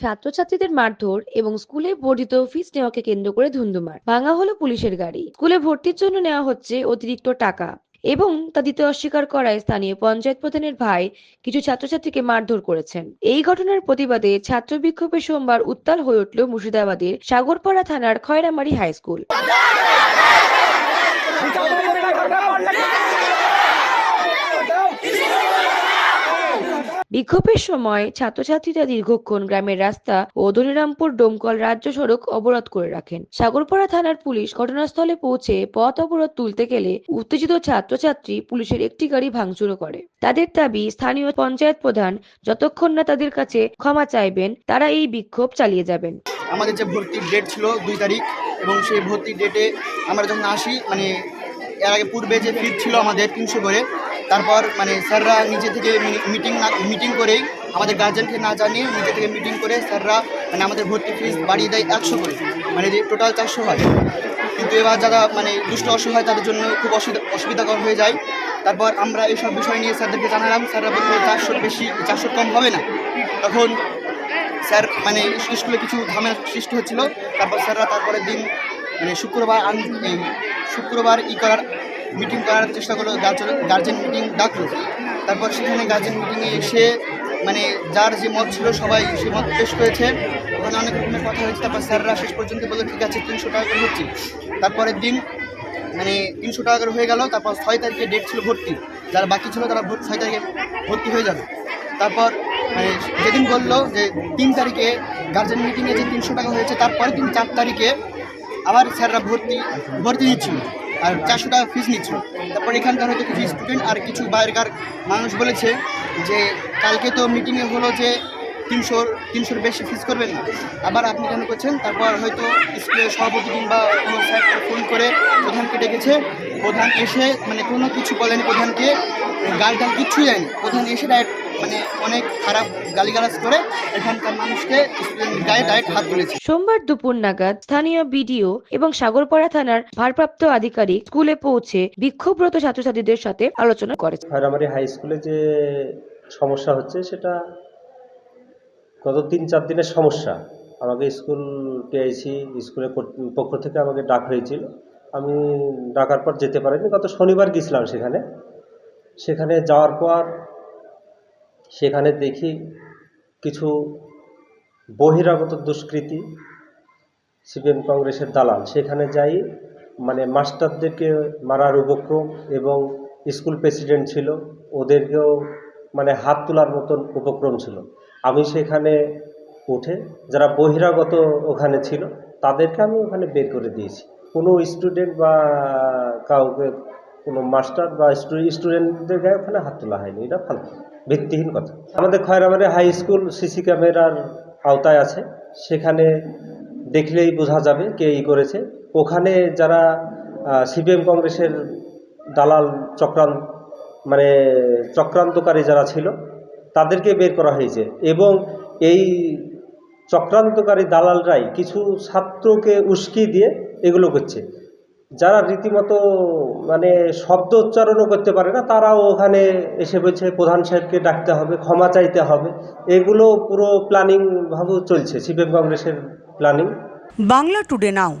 ছাত্রছাত্রীদের মারধর এবং স্কুলে বর্ধিত ফিস নেওয়াকে কেন্দ্র করে ধুন্ধুমার। ভাঙা হলো পুলিশের গাড়ি। স্কুলে ভর্তির জন্য নেওয়া হচ্ছে অতিরিক্ত টাকা এবং তা দিতে অস্বীকার করায় স্থানীয় পঞ্চায়েত প্রধানের ভাই কিছু ছাত্রছাত্রীকে মারধর করেছেন। এই ঘটনার প্রতিবাদে ছাত্র বিক্ষোভে সোমবার উত্তাল হয়ে উঠল মুর্শিদাবাদের সাগরপাড়া থানার খয়রামারি হাই স্কুল। বিক্ষোভের সময় ছাত্রছাত্রীরা দীর্ঘক্ষণ গ্রামের রাস্তা ও ধনিরামপুর ডোমকল রাজ্য সড়ক অবরোধ করে রাখেন। সাগরপাড়া থানার পুলিশ ঘটনাস্থলে পৌঁছে পথ অবরোধ তুলতে গেলে উত্তেজিত ছাত্রছাত্রী পুলিশের একটি গাড়ি ভাঙচুর করে। তাদের দাবি, স্থানীয় পঞ্চায়েত প্রধান যতক্ষণ না তাদের কাছে ক্ষমা চাইবেন, তারা এই বিক্ষোভ চালিয়ে যাবেন। আমাদের যে ভর্তির ডেট ছিল দুই তারিখ এবং সেই ভর্তির ডেটে আমরা যখন আসি মানে এর আগে পূর্বে যে ফিট ছিল আমাদের তিনশো করে তারপর মানে স্যাররা নিজে থেকে মিটিং না মিটিং করেই আমাদের গার্জেনকে না জানিয়ে নিজে থেকে মিটিং করে স্যাররা মানে আমাদের ভর্তি ফিস বাড়িয়ে দেয় একশো করে। মানে যে টোটাল চারশো হয়। কিন্তু এবার যারা মানে দুষ্ট অসহায় তাদের জন্য খুব অসুবিধা, অসুবিধাকর হয়ে যায়। তারপর আমরা এইসব বিষয় নিয়ে স্যারদেরকে জানালাম, স্যাররা বলল চারশোর বেশি, চারশোর কম হবে না। তখন স্যার মানে স্কুলে কিছু ঝামেলা সৃষ্টি হচ্ছিল। তারপর স্যাররা তারপরের দিন মানে শুক্রবার শুক্রবার ই করার মিটিং করার চেষ্টা করল গার্জেন মিটিং ডাকলো। তারপর সেখানে গার্জেন মিটিংয়ে এসে মানে যার যে মত ছিল সবাই সে মত পেশ করেছে। ওখানে অনেক রকমের কথা হয়েছে। তারপর স্যাররা শেষ পর্যন্ত বলল, ঠিক আছে, তিনশো টাকা করে হচ্ছে তারপরের দিন মানে তিনশো টাকা করে হয়ে গেল। তারপর ছয় তারিখে ডেট ছিল ভর্তি। যারা বাকি ছিল তারা ভর্তি, ছয় তারিখে ভর্তি হয়ে যাবে। তারপর মানে যেদিন বলল যে তিন তারিখে গার্জেন মিটিংয়ে যে তিনশো টাকা হয়েছে তারপরে দিন চার তারিখে আবার স্যাররা ভর্তি ভর্তি দিচ্ছিল। আর চারশো টাকা ফিস নিচ্ছিল তারপর এখানকার হয়তো কিছু স্টুডেন্ট আর কিছু বাইরেকার মানুষ বলেছে যে, কালকে তো মিটিংয়ে হলো যে তিনশোর তিনশোর বেশি ফিস করবেন না। আবার আপনি কেন করছেন? তারপর হয়তো স্কুলের সভাপতি কিংবা কোনো স্যারকে ফোন করে প্রধানকে ডেকেছে প্রধান এসে মানে কোনো কিছু বলেনি প্রধানকে, গাল টাল কিচ্ছুই যায়নি প্রধান এসে ডাইরেক্ট মানে অনেক খারাপ গালিগালাজ করে এখানকার মানুষকে গায়ে ডাইরেক্ট হাত তুলেছে। সোমবার দুপুর নাগাদ স্থানীয় বিডিও এবং সাগরপাড়া থানার ভারপ্রাপ্ত আধিকারিক স্কুলে পৌঁছে বিক্ষোভরত ছাত্রছাত্রীদের সাথে আলোচনা করে খয়রামারি হাই স্কুলে যে সমস্যা হচ্ছে সেটা গত তিন চার দিনের সমস্যা। আমাকে স্কুল পেয়েছি স্কুলের পক্ষ থেকে আমাকে ডাক হয়েছিল। আমি ডাকার পর যেতে পারিনি। গত শনিবার গেছিলাম সেখানে। সেখানে যাওয়ার পর সেখানে দেখি কিছু বহিরাগত দুষ্কৃতী, সিপিএম কংগ্রেসের দালাল। সেখানে যাই মানে মাস্টারদেরকে মারার উপক্রম এবং স্কুল প্রেসিডেন্ট ছিল, ওদেরকেও মানে হাত তোলার মতন উপক্রম ছিল। আমি সেখানে উঠে, যারা বহিরাগত ওখানে ছিল, তাদেরকে আমি ওখানে বের করে দিয়েছি। কোনো স্টুডেন্ট বা কাউকে, কোনো মাস্টার বা স্টুডেন্টদের গায়ে ওখানে হাত তোলা হয়নি, এটা ফালতু। ভিত্তিহীন কথা। আমাদের খয়রাবাড়ি হাই স্কুল সিসি ক্যামেরার আওতায় আছে। সেখানে দেখলেই বোঝা যাবে কে ই করেছে। ওখানে যারা সিপিএম কংগ্রেসের দালাল চক্রান্ত মানে চক্রান্তকারী যারা ছিল, তাদেরকে বের করা হয়েছে। এবং এই চক্রান্তকারী দালালরাই কিছু ছাত্রকে উস্কি দিয়ে এগুলো করছে। যারা রীতিমতো মানে শব্দ উচ্চারণও করতে পারে না, তারাও ওখানে এসে বলছে, প্রধান সাহেবকে ডাকতে হবে, ক্ষমা চাইতে হবে। এগুলো পুরো প্ল্যানিং ভাবে চলছে, সিপিএম কংগ্রেসের প্ল্যানিং বাংলা টুডে নাও